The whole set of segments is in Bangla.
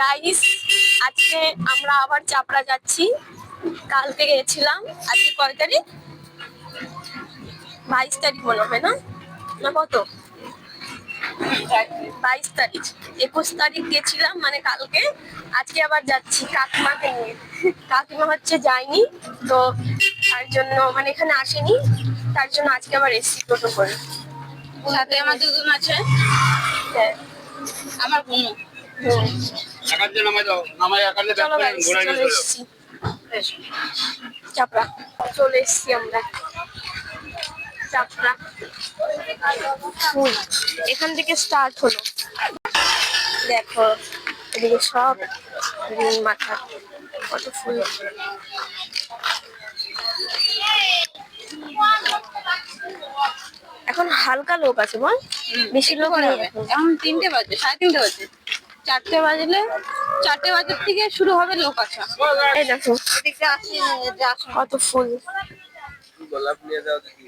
গাইস আজকে আমরা আবার চাপড়া যাচ্ছি। কালকে গেছিলাম আজকে কয় তারিখ? বাইশ তারিখ মনে হয় না? না কত? বাইশ তারিখ। একুশ তারিখ গেছিলাম মানে কালকে। আজকে আবার যাচ্ছি কাকিমাকে নিয়ে। কাকিমা হচ্ছে যায়নি তো তার জন্য মানে এখানে আসেনি। তার জন্য আজকে আবার এসছি টোটো করে। সাথে আমার দুজন আছে। হ্যাঁ। আমার বোনও নামাই দাও নামাই চলো। এসছি। চাপড়া চলে এসছি আমরা। চাপড়া। ফুল এখান থেকে স্টার্ট হলো। দেখো এদিকে সব মাথা কত ফুল। এখন হালকা লোক আছে বল? বেশি লোক নেই এখন। এখন তিনটে বাজে সাড়ে তিনটে বাজে। চারটে বাজলে চারটে বাজার থেকে শুরু হবে লোক আসা এই দেখো কত ফুল। গোলাপ নিয়ে যাও দেখি।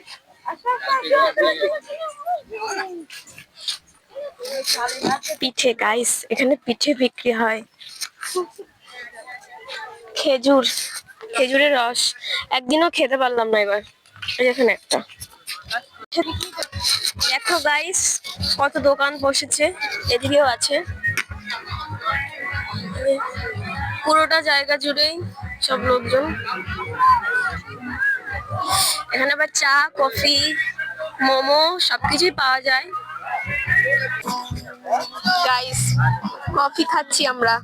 পিঠে গাইস এখানে পিঠে বিক্রি হয়। খেজুর খেজুরের রস। একদিনও খেতে পারলাম না এবার। এখানে একটা। দেখো গাইস কত দোকান বসেছে। এদিকেও আছে। পুরোটা জায়গা জুড়েই সব লোকজন। এখানে আবার চা কফি মোমো সবকিছুই পাওয়া যায়। গাইস কফি খাচ্ছি আমরা।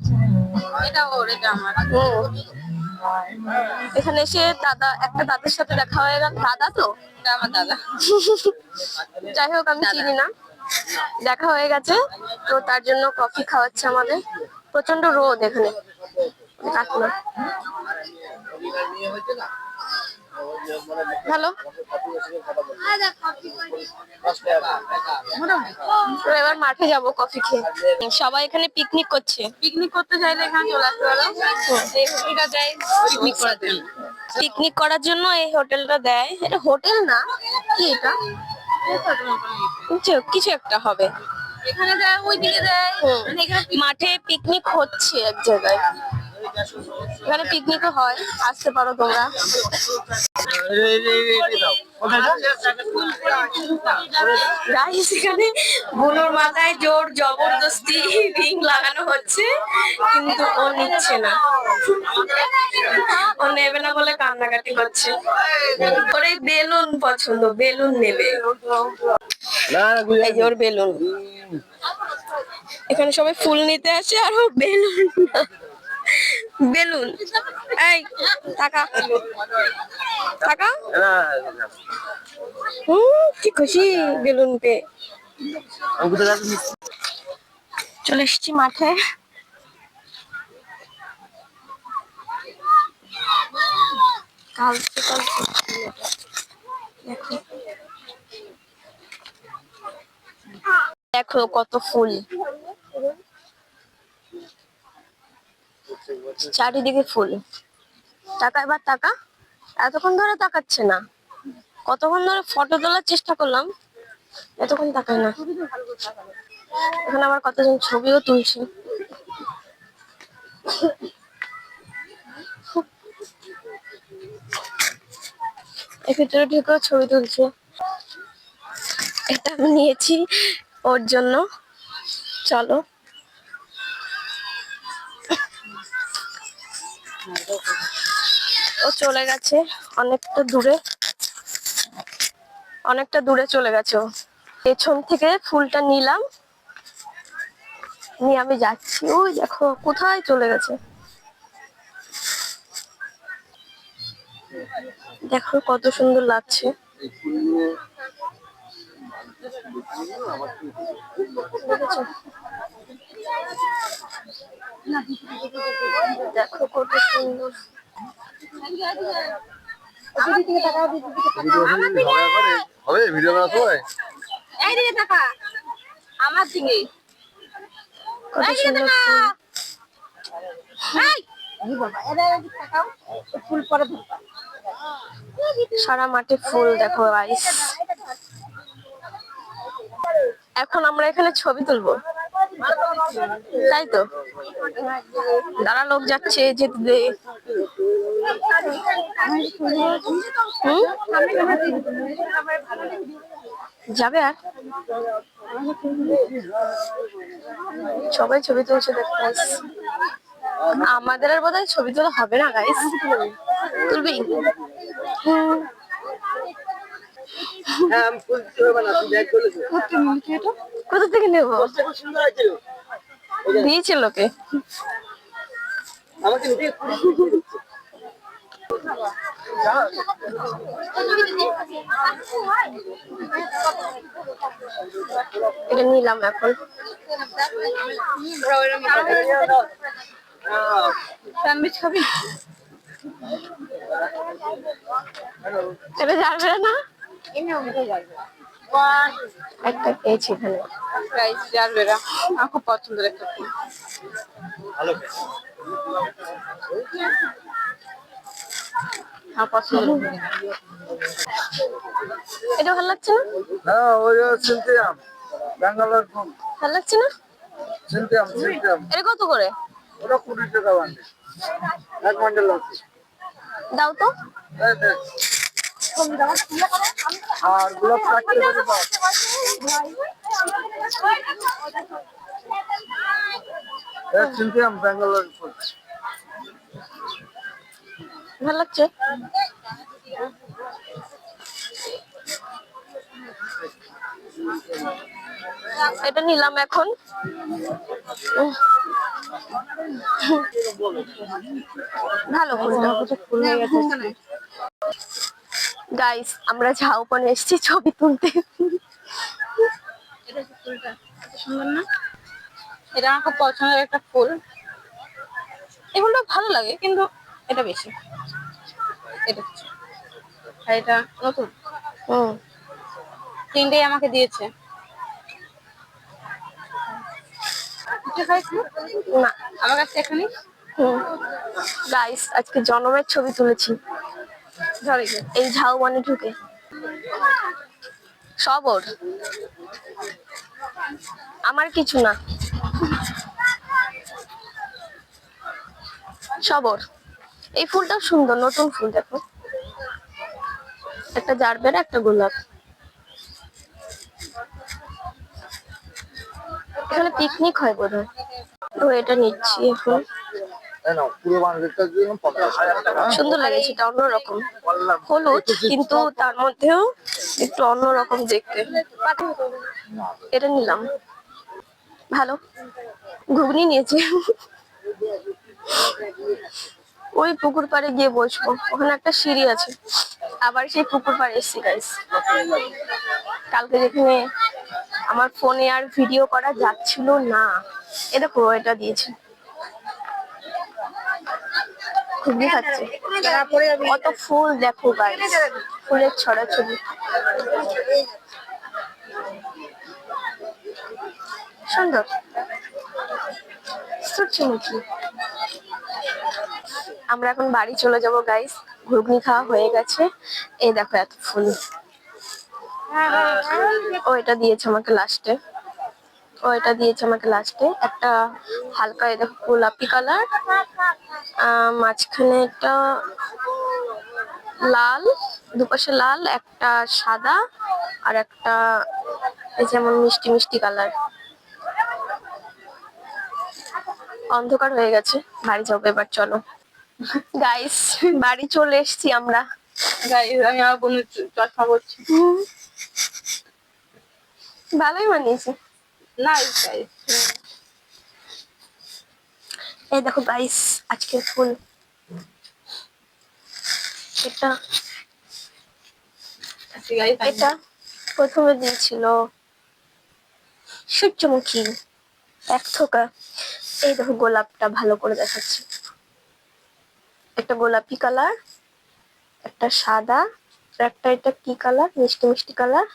এটা ওর এটা আমার। এখানে এসে দাদা একটা দাদার সাথে দেখা হয়ে গেল। দাদা তো? আমার দাদা। যাই হোক আমি চিনি না। দেখা হয়ে গেছে তো তার জন্য কফি খাওয়াচ্ছে আমাদের। প্রচণ্ড রোদ এখানে। ভালো এবার মাঠে যাব কফি খেয়ে। সবাই এখানে পিকনিক করছে। পিকনিক করতে চাইলে এখানে চলে আসতে পারো। হোটেলটা দেয় পিকনিক করার জন্য। পিকনিক করার জন্য এই হোটেলটা দেয়। এটা হোটেল না? কি এটা? কিছু একটা হবে। এখানে দেয় ওইদিকে দেয়। মানে এখানে মাঠে পিকনিক হচ্ছে এক জায়গায়। এখানে পিকনিকও হয় আসতে পারো তোমরা। এখানে বুনোর মাথায় জোর জবরদস্তি রিং লাগানো হচ্ছে কিন্তু ও নিচ্ছে না। ও নেবে না বলে কান্নাকাটি করছে ওর এই বেলুন পছন্দ বেলুন নেবে। এই যে ওর বেলুন। এখানে সবাই ফুল নিতে আসে আর ও বেলুন। বেলুন। এই টাকা। টাকা? হুম কি খুশি বেলুন যাচ্ছি চলে এসেছি মাঠে। কাল সকাল দেখো। দেখো কত ফুল। চারিদিকে ফুল। টাকা এবার টাকা। এতক্ষণ ধরে তাকাচ্ছে না। কতক্ষণ ধরে ফটো তোলার চেষ্টা করলাম, এতক্ষণ তাকায় না। এখানে আবার কতজন ছবিও তুলছে। এক্ষেত্রে ঢুকেও ছবি তুলছে। এটা আমি নিয়েছি ওর জন্য। চলো। ও চলে গেছে অনেকটা দূরে। অনেকটা দূরে চলে গেছে ও। পেছন থেকে ফুলটা নিলাম। নিয়ে আমি যাচ্ছি। ওই দেখো, কোথায় চলে গেছে? দেখো কত সুন্দর লাগছে? দেখো কত সুন্দর হবে? ভিডিও করার সময় এইদিকে টাকা আমার দিকে। কত সুন্দর ফুল। এই। ফুল পরে সারা মাঠে ফুল দেখো আইস এখন আমরা এখানে ছবি তুলবো। তাই তো দাঁড়া, লোক যাচ্ছে, যেতে দে? যাবে আর? সবাই ছবি তুলছে দেখতে। আমাদের আর বোধহয় ছবি তোলা হবে না গাইস তুলবি হুম। হ্যাঁ আমি ফুল তুলবো না তুই ব্যাগ চলেছে কোথা থেকে নেব? দিয়েছে লোকে আমাকে। এটা নিলাম এখন। হ্যাঁ। স্যান্ডউইচ খাবি? এটা যাবে না? একটা পেয়েছি এখানে প্রাইস জারবেরা আমার খুব পছন্দের একটা ফুল। এটা ভালো লাগছে না? হ্যাঁ ওই সিনথিয়াম ব্যাঙ্গালোর ফুল ভালো লাগছে না? সিনথিয়াম সিনথিয়াম এটা কত করে? ওটা কুড়ি টাকা বান্ডে এক বান্ডেল আছে। দাও তো। আর গোলাপ কাটতে পারি না এই ব্যাঙ্গালোর ফুল ভালো লাগছে? এটা নিলাম এখন। উহ। ভালো গাইস আমরা ঝাউপনে এসেছি ছবি তুলতে। এটা সুন্দর না? আমার খুব পছন্দের একটা ফুল। ফুলটা ভালো লাগে কিন্তু এটা বেশি। এটা। আর এটা নতুন। হুম। তিনটেই আমাকে দিয়েছে। না। আমার কাছে এখানে হুম। গাইস আজকে জনমের ছবি তুলেছি। এই ঝাউবনে ঢুকে। সব ওর। আমার কিছু না। সব ওর। এই ফুলটাও সুন্দর, নতুন ফুল, দেখো। একটা জারবেরা, একটা গোলাপ। এখানে পিকনিক হয় বোধ হয় তো এটা নিচ্ছি এখন। সুন্দর লাগে সেটা অন্যরকম। হলুদ কিন্তু তার মধ্যেও একটু অন্যরকম দেখতে। এটা নিলাম। ভালো। ঘুগনি নিয়েছি। ওই পুকুর পাড়ে গিয়ে বসবো। ওখানে একটা সিঁড়ি আছে। আবার সেই পুকুর পাড়ে এসছি গাইস কালকে যেখানে আমার ফোনে আর ভিডিও করা যাচ্ছিল না। এ দেখো এটা দিয়েছে। ঘুগনি খাচ্ছে কত ফুল দেখো গাইস ফুলের ছড়াছড়ি। সুন্দর। সূর্যমুখী আমরা এখন বাড়ি চলে যাব গাইস ঘুগনি খাওয়া হয়ে গেছে। এই দেখো এত ফুল। ও এটা দিয়েছে আমাকে লাস্টে ও এটা দিয়েছে আমাকে লাস্টে একটা হালকা এই দেখো গোলাপি কালার মাঝখানে একটা লাল দুপাশে লাল একটা সাদা আর একটা এই যেমন মিষ্টি মিষ্টি কালার। অন্ধকার হয়ে গেছে বাড়ি যাব এবার চলো। গাইস বাড়ি চলে এসেছি আমরা। গাইস আমি আমার বোনের চশমা হুম। ভালোই মানিয়েছে না গাইস এই দেখো গাইস আজকের ফুল। এটা এটা প্রথমে দিয়েছিল সূর্যমুখী এক থোকা। এই দেখো গোলাপটা ভালো করে দেখাচ্ছে। একটা গোলাপি কালার একটা সাদা একটা এটা কি কালার? মিষ্টি মিষ্টি কালার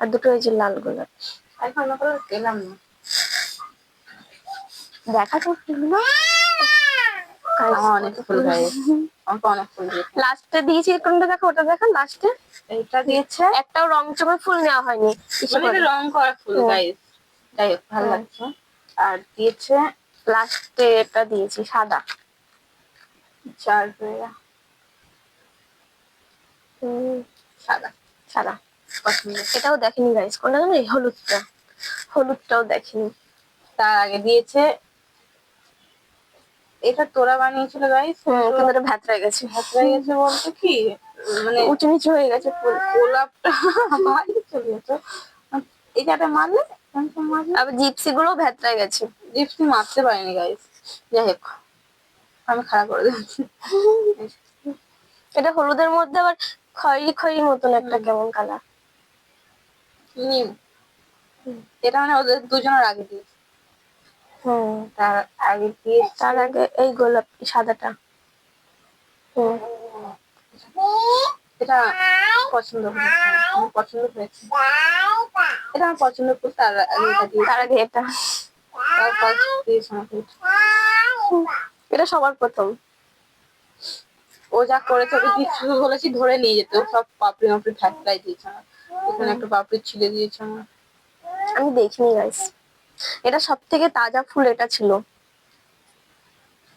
আর দুটো এই যে লাল গোলাপ। এখন দেখা তো আমার অনেক ফুল গাইস আমাকে অনেক ফুল দিয়েছে লাস্টে দিয়েছি কোনটা দেখো? ওটা দেখো লাস্টে এইটা দিয়েছে। একটাও রং চমে ফুল নেওয়া হয়নি। মানে? এটা রং করা ফুল ও। যাই হোক ভালো লাগছে। আর দিয়েছে লাস্টে এটা দিয়েছি সাদা। চার সাদা। সাদা। এটাও দেখিনি গাইস কোনটা জানো? হলুদটা। হলুদটাও দেখিনি। তার আগে দিয়েছে এটা তোরা বানিয়েছিল গাইস কিন্তু এটা ভ্যাত হয়ে গেছে। হয়ে গেছে বলতে কি মানে উঁচু নিচু হয়ে গেছে গোলাপটা বাইরে চলে যেত এই মারলে? আবার জিপসি গুলো ভ্যাতরায় গেছে। জিপসি মারতে পারিনি গাইস যাই হোক আমি খারাপ করে দিচ্ছি এটা হলুদের মধ্যে আবার খয়েরি খয়েরি মতন একটা কেমন কালার নিম। এটা মানে ওদের দুজনের আগে দিয়েছে। হুম তার আগে দিয়ে তার আগে এই গোলাপ সাদাটা? হুম এটা পছন্দ আমার পছন্দ হয়েছে। এটা আমার পছন্দ ফুল তার আগে এটা দিয়ে। তার আগে এটা। তারপর দিয়েছে আমাকে এটা। সবার প্রথম। ও যা করেছে ওকে কিছু বলেছি ধরে নিয়ে যেত। সব পাপড়ি মাপড়ি ঠাটলাই দিয়েছে আমার। এখানে একটা পাপড়ি ছিঁড়ে দিয়েছে আমার। আমি দেখিনি গাইস এটা সব থেকে তাজা ফুল এটা ছিল।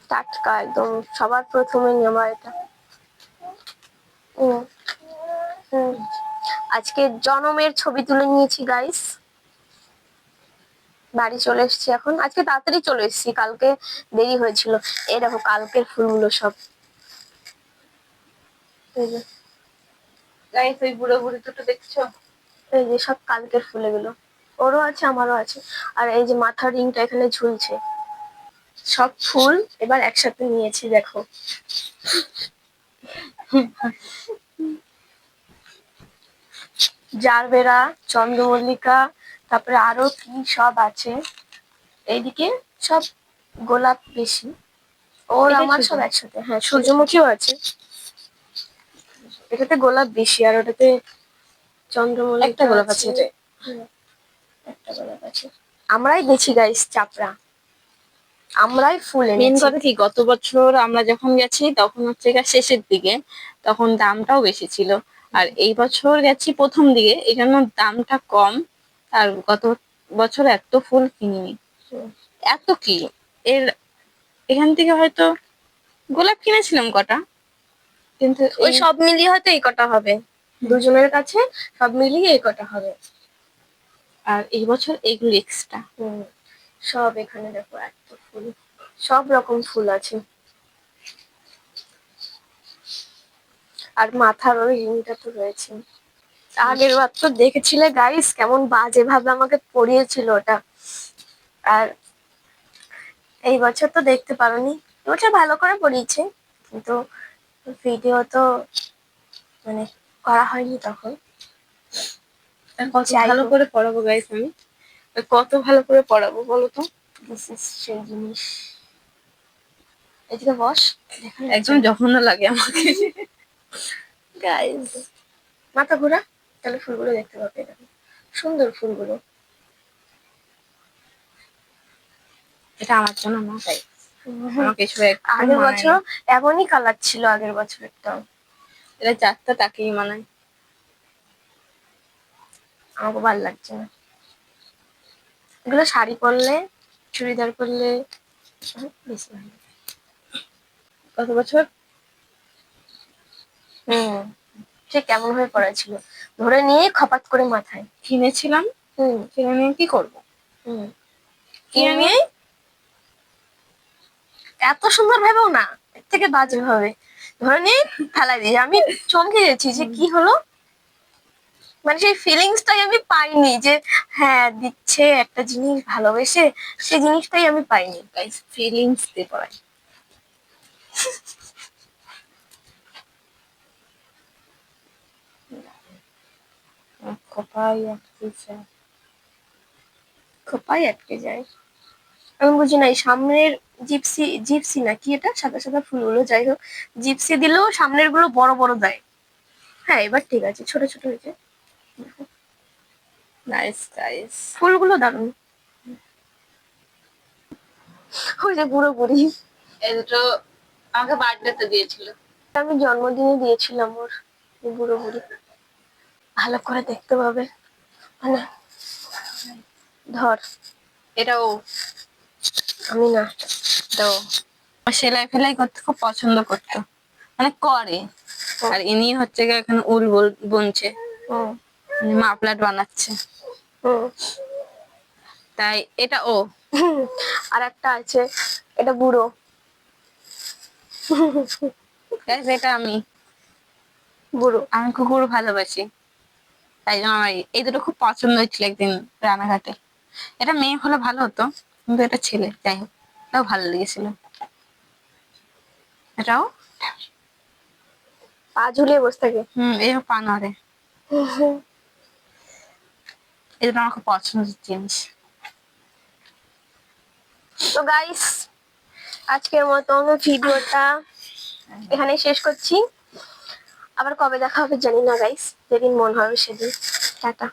টাটকা একদম সবার প্রথমে নেওয়া এটা। আজকে জনমের ছবি তুলে নিয়েছি গাইস বাড়ি চলে এসেছি এখন। আজকে তাড়াতাড়ি চলে এসেছি কালকে দেরি হয়েছিল। এই দেখো কালকের ফুলগুলো সব। এই যে। গাইস ওই বুড়ো বুড়ি দুটো দেখছ? এই যে সব কালকের ফুল এগুলো। ওরও আছে আমারও আছে। আর এই যে মাথার রিংটা এখানে ঝুলছে। সব ফুল এবার একসাথে নিয়েছি দেখো। জারবেরা চন্দ্রমল্লিকা তারপরে আরও কি সব আছে। এইদিকে সব গোলাপ বেশি। ওর আমার সব একসাথে। হ্যাঁ সূর্যমুখীও আছে। এটাতে গোলাপ বেশি আর ওটাতে চন্দ্রমল্লিকা একটা গোলাপ আছে একটা গোলাপ আছে আমরাই গেছি গাইস চাপড়া। আমরাই ফুল মেন কথা কি গত বছর আমরা যখন গেছি তখন হচ্ছে শেষের দিকে তখন দামটাও বেশি ছিল। আর এই বছর গেছি প্রথম দিকে এই জন্য দামটা কম। আর গত বছর এত ফুল কিনিনি। এত কি? এর এখান থেকে হয়তো গোলাপ কিনেছিলাম কটা। কিন্তু ওই সব মিলিয়ে হয়তো এই কটা হবে। দুজনের কাছে সব মিলিয়ে এই কটা হবে। আর এই বছর এগুলো এক্সট্রা সব এখানে দেখো এত ফুল। সব রকম ফুল আছে। আর মাথার ওই রিংটা তো রয়েছে। আগের বার তো দেখেছিলে গাইস কেমন বাজে ভাবে আমাকে পড়িয়েছিল ওটা। আর এই বছর তো দেখতে পারোনি। এবছর ভালো করে পড়িয়েছে। কিন্তু ভিডিও তো মানে করা হয়নি তখন। কত ভালো করে পড়াবো গাইস আমি? কত ভালো করে পড়াবো বলো তো? দিস ইজ সেই জিনিস। এদিকে বস একদম জঘন্য লাগে আমাকে। গাইস মাথা ঘোরা তাহলে ফুলগুলো দেখতে পাবে এরকম। সুন্দর ফুলগুলো। এটা আমার জন্য না তাই। আমাকে আগের বছর। এমনই কালার ছিল আগের বছরেরটাও এটা যাত্রা তাকেই মানায়। আমাকে ভালো লাগছে না। এগুলো শাড়ি পরলে চুড়িদার পরলে বেশি ভালো। গত বছর? হুম সে কেমন পড়াছিল ধরে নিয়ে খপাত করে মাথায়। কিনেছিলাম। হুম। কিনে নিয়ে কি করব? হুম। কিনে নিয়ে? এত সুন্দর ভেবেও না এর থেকে বাজে ভাবে। ধরে নিয়ে ফেলাই দিয়ে আমি চমকে গেছি যে কি হলো? মানে সেই ফিলিংসটাই আমি পাইনি যে হ্যাঁ দিচ্ছে একটা জিনিস ভালোবেসে, সেই জিনিসটাই আমি পাইনি গাইস ফিলিংস দিয়ে পড়াই কপাই আটকেছে খোপাই আটকে যায়। আমি বুঝি না, এই সামনের জিপসি জিপসি না কি এটা? সাদা সাদা ফুলগুলো, যাই হোক। জিপসি দিলেও সামনেরগুলো বড় বড় দেয়। হ্যাঁ এবার ঠিক আছে, ছোট ছোট হয়েছে। নাইস গাইস ফুলগুলো দারুণ। ওই যে বুড়ো বুড়ি এই দুটো আমাকে বার্থডেতে দিয়েছিল। আমি জন্মদিনে দিয়েছিলাম ওর বুড়ো বুড়ি ভালো করে দেখতে পাবে। মানে ধর। এটা ও। আমি না। তো সেলাই ফেলাই করতে খুব পছন্দ করতো। মানে করে। আর ইনি হচ্ছে গিয়ে এখানে উল বল- বুনছে। হুম মাফলার বানাচ্ছে। তাই এটা ও। আর একটা আছে এটা বুড়ো। এটা আমি। বুড়ো। আমি কুকুর ভালোবাসি। তাই জন্য আমার এই- এই দুটো খুব পছন্দ হয়েছিল একদিন রানাঘাটে। এটা মেয়ে হলে ভালো হতো কিন্তু এটা ছেলে যাই হোক। এটাও ভালো লেগেছিল। এটাও? পা ঝুলিয়ে বসে থাকে। হম এই পা নড়ে। এই দুটো আমার খুব পছন্দের জিনিস তো গাইস আজকের মতো আমি ভিডিওটা এখানে শেষ করছি। আবার কবে দেখা হবে জানি না গাইস যেদিন মন হবে সেদিন। টাটা।